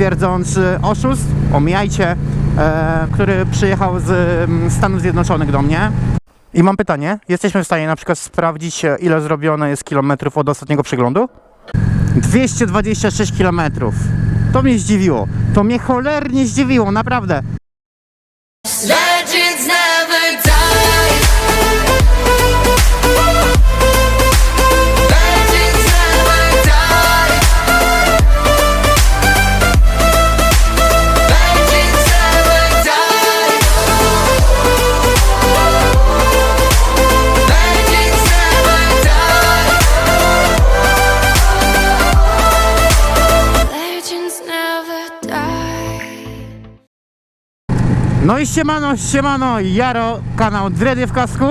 twierdząc oszust, omijajcie, e, który przyjechał z mm, Stanów Zjednoczonych do mnie. I mam pytanie, jesteśmy w stanie na przykład sprawdzić, ile zrobione jest kilometrów od ostatniego przeglądu? 226 kilometrów. To mnie zdziwiło. To mnie cholernie zdziwiło, naprawdę. No i siemano, siemano, Jaro, kanał Dredy w kasku.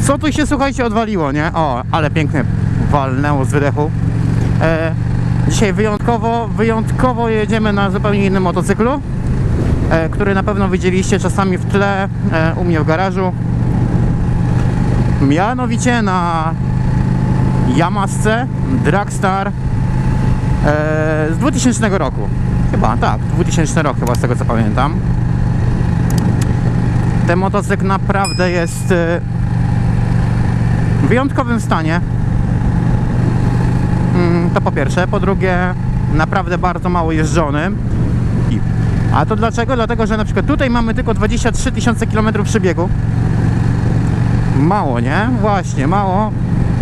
Co tu się, słuchajcie, odwaliło, nie? O, ale pięknie walnęło z wydechu. E, dzisiaj wyjątkowo, wyjątkowo jedziemy na zupełnie innym motocyklu, e, który na pewno widzieliście czasami w tle e, u mnie w garażu. Mianowicie na Yamasce Dragstar e, z 2000 roku. Chyba, tak, 2000 rok chyba z tego co pamiętam. Ten motocykl naprawdę jest e, w wyjątkowym stanie. Mm, To po pierwsze. Po drugie, naprawdę bardzo mało jeżdżony. A to dlaczego? Dlatego, że na przykład tutaj mamy tylko 23 tysiące km przebiegu. Mało, nie? Właśnie, mało.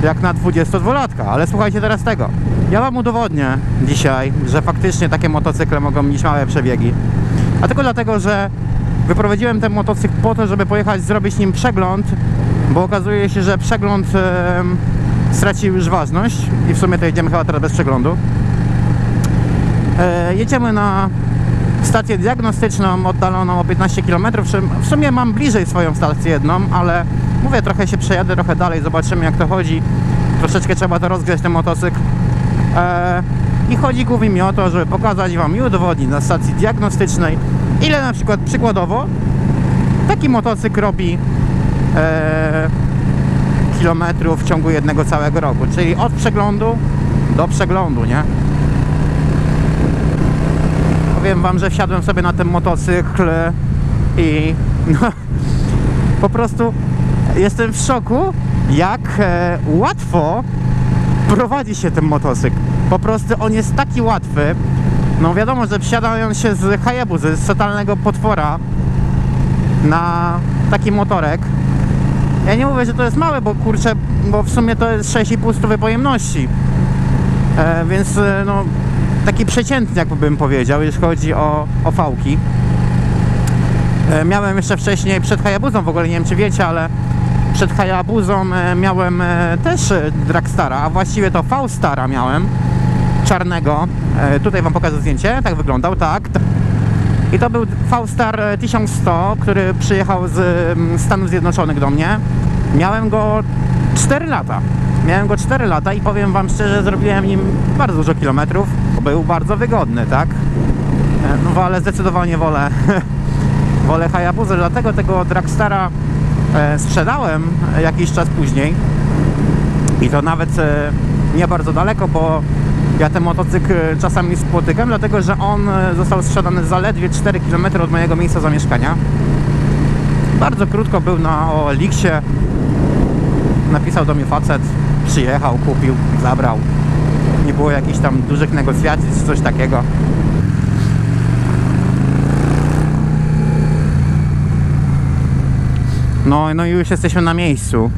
Jak na 22-latka. Ale słuchajcie teraz tego. Ja Wam udowodnię dzisiaj, że faktycznie takie motocykle mogą mieć małe przebiegi. A tylko dlatego, że wyprowadziłem ten motocykl po to, żeby pojechać zrobić nim przegląd, bo okazuje się, że przegląd em, stracił już ważność i w sumie to jedziemy chyba teraz bez przeglądu. E, jedziemy na stację diagnostyczną oddaloną o 15 km. W sumie mam bliżej swoją stację jedną, ale mówię, trochę się przejadę, trochę dalej, zobaczymy jak to chodzi. Troszeczkę trzeba to rozgrzać ten motocykl. E, I chodzi głównie mi o to, żeby pokazać Wam i udowodnić na stacji diagnostycznej, ile na przykład przykładowo taki motocykl robi e, kilometrów w ciągu jednego całego roku. Czyli od przeglądu do przeglądu, nie? Powiem Wam, że wsiadłem sobie na ten motocykl i no, po prostu jestem w szoku, jak e, łatwo prowadzi się ten motocykl. Po prostu on jest taki łatwy. No wiadomo, że wsiadając się z Hayabuzy, z totalnego potwora na taki motorek. Ja nie mówię, że to jest małe, bo kurczę, bo w sumie to jest 6,5 stówy pojemności. E, więc e, no taki przeciętny, jakby bym powiedział, jeśli chodzi o, o fałki. E, miałem jeszcze wcześniej przed Hayabuzą, w ogóle nie wiem czy wiecie, ale przed Hayabuzą e, miałem e, też Dragstara, a właściwie to V-Stara miałem, czarnego. E, tutaj wam pokażę zdjęcie, tak wyglądał, tak. I to był V-Star e, 1100, który przyjechał z mm, Stanów Zjednoczonych do mnie. Miałem go 4 lata. Miałem go 4 lata i powiem wam szczerze, zrobiłem nim bardzo dużo kilometrów. Był bardzo wygodny, tak? E, No ale zdecydowanie wolę, wolę Hayabuzę, dlatego tego Dragstara e, sprzedałem jakiś czas później. I to nawet e, nie bardzo daleko, bo ja ten motocykl czasami spotykam, dlatego że on e, został sprzedany zaledwie 4 km od mojego miejsca zamieszkania. Bardzo krótko był na Oliksie. Napisał do mnie facet, przyjechał, kupił, zabrał. Nie było jakichś tam dużych negocjacji czy coś takiego. No, no już jesteśmy na miejscu.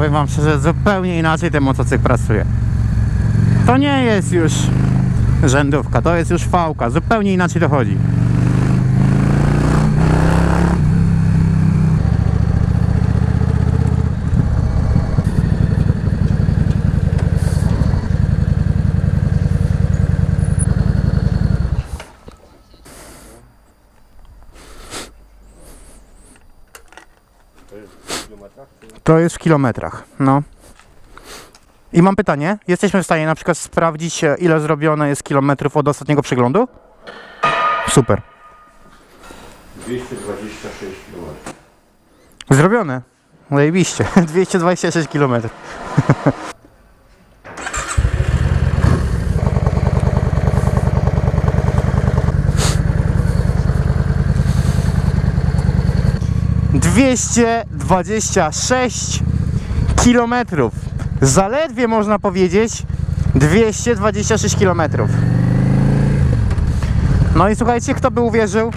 Powiem wam szczerze, zupełnie inaczej ten motocykl pracuje. To nie jest już rzędówka, to jest już fałka, zupełnie inaczej to To jest w kilometrach, no. I mam pytanie, jesteśmy w stanie na przykład sprawdzić, e, ile zrobione jest kilometrów od ostatniego przeglądu? Super. 226 km. Zrobione. Zajebiście. 226 km. Dwieście dwadzieścia sześć kilometrów. Zaledwie można powiedzieć 226 kilometrów. No i słuchajcie, kto by uwierzył?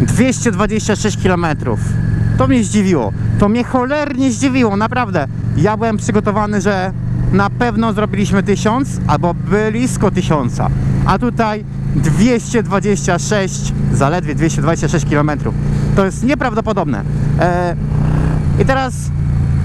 226 km. To mnie zdziwiło. To mnie cholernie zdziwiło, naprawdę. Ja byłem przygotowany, że na pewno zrobiliśmy 1000 albo blisko 1000. A tutaj 226, zaledwie 226 km. To jest nieprawdopodobne. E, I teraz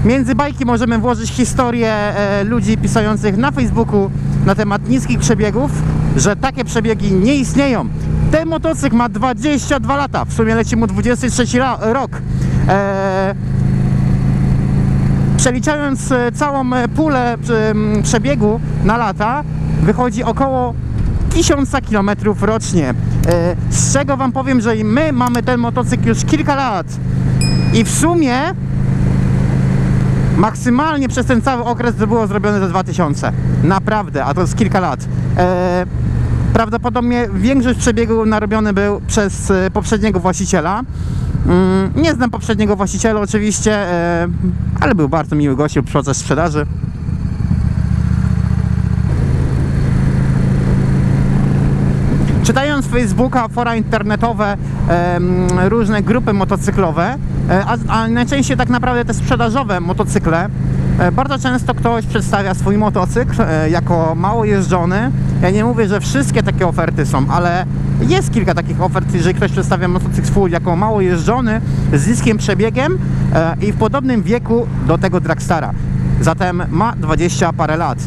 między bajki możemy włożyć historię e, ludzi pisających na Facebooku na temat niskich przebiegów, że takie przebiegi nie istnieją. Ten motocykl ma 22 lata, w sumie leci mu 23 ra- rok. E, przeliczając całą pulę przebiegu na lata, wychodzi około 1000 km rocznie. E, z czego Wam powiem, że my mamy ten motocykl już kilka lat i w sumie maksymalnie przez ten cały okres było zrobione za 2000. Naprawdę, a to jest kilka lat. E, prawdopodobnie większość przebiegu narobiony był przez e, poprzedniego właściciela. Mm, nie znam poprzedniego właściciela oczywiście, ale był bardzo miły gościu, proces sprzedaży. Czytając Facebooka, fora internetowe, różne grupy motocyklowe, e, a, najczęściej tak naprawdę te sprzedażowe motocykle, e, bardzo często ktoś przedstawia swój motocykl e, jako mało jeżdżony. Ja nie mówię, że wszystkie takie oferty są, ale jest kilka takich ofert, jeżeli ktoś przedstawia motocykl swój jako mało jeżdżony, z niskim przebiegiem i w podobnym wieku do tego Dragstara. Zatem ma 20 parę lat.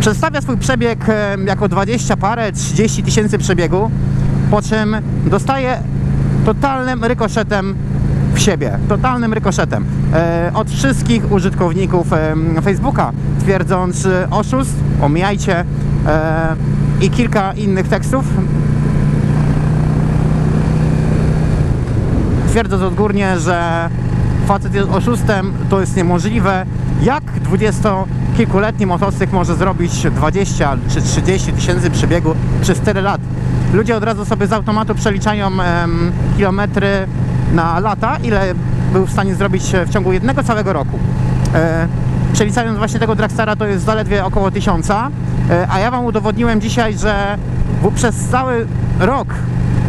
Przedstawia swój przebieg e, jako 20 parę, 30 tysięcy przebiegu, po czym dostaje totalnym rykoszetem w siebie, totalnym rykoszetem e, od wszystkich użytkowników e, Facebooka, twierdząc oszust, omijajcie i kilka innych tekstów. Twierdząc odgórnie, że facet jest oszustem, to jest niemożliwe. Jak 20-kilkuletni motocykl może zrobić 20 czy 30 tysięcy przebiegu przez 4 lat? Ludzie od razu sobie z automatu przeliczają em, kilometry na lata, ile był w stanie zrobić w ciągu jednego całego roku. E, przeliczając właśnie tego Dragstara to jest zaledwie około 1000, e, a ja Wam udowodniłem dzisiaj, że przez cały rok,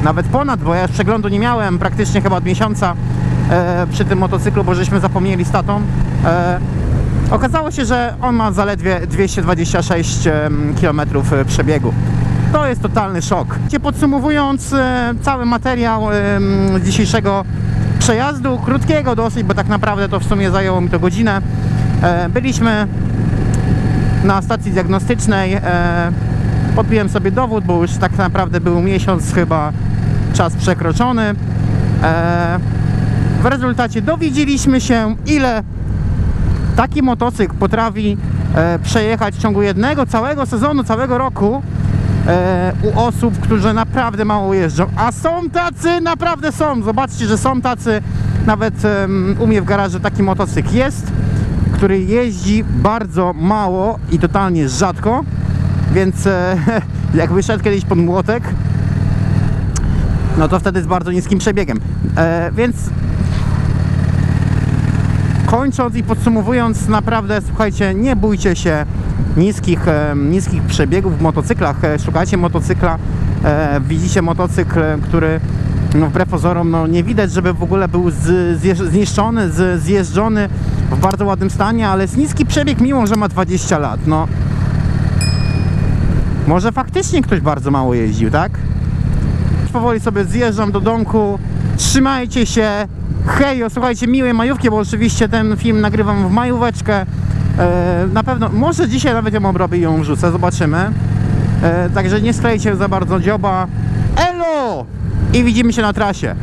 nawet ponad, bo ja już przeglądu nie miałem praktycznie chyba od miesiąca e, przy tym motocyklu, bo żeśmy zapomnieli z tatą. E, okazało się, że on ma zaledwie 226 km przebiegu. To jest totalny szok. Podsumowując e, cały materiał dzisiejszego przejazdu, krótkiego dosyć, bo tak naprawdę to w sumie zajęło mi to godzinę. E, byliśmy na stacji diagnostycznej. E, podbiłem sobie dowód, bo już tak naprawdę był miesiąc chyba czas przekroczony. E, w rezultacie dowiedzieliśmy się, ile taki motocykl potrafi e, przejechać w ciągu jednego całego sezonu, całego roku e, u osób, którzy naprawdę mało jeżdżą. A są tacy, naprawdę są. Zobaczcie, że są tacy. Nawet em, u mnie w garażu taki motocykl jest, który jeździ bardzo mało i totalnie rzadko. Więc e, jak wyszedł kiedyś pod młotek, no to wtedy z bardzo niskim przebiegiem. E, więc kończąc i podsumowując, naprawdę słuchajcie, nie bójcie się niskich, e, niskich przebiegów w motocyklach. E, szukajcie motocykla, e, widzicie motocykl, który no, wbrew pozorom no, nie widać, żeby w ogóle był zniszczony, zjeżdżony w bardzo ładnym stanie, ale jest niski przebieg, mimo że ma 20 lat. No, może faktycznie ktoś bardzo mało jeździł, tak? Powoli sobie zjeżdżam do domku. Trzymajcie się. Hejo, słuchajcie, miłej majówki, bo oczywiście ten film nagrywam w majóweczkę. E, na pewno, może dzisiaj nawet ją obrobię i ją wrzucę, zobaczymy. E, także nie sklejcie za bardzo dzioba. Elo! I widzimy się na trasie.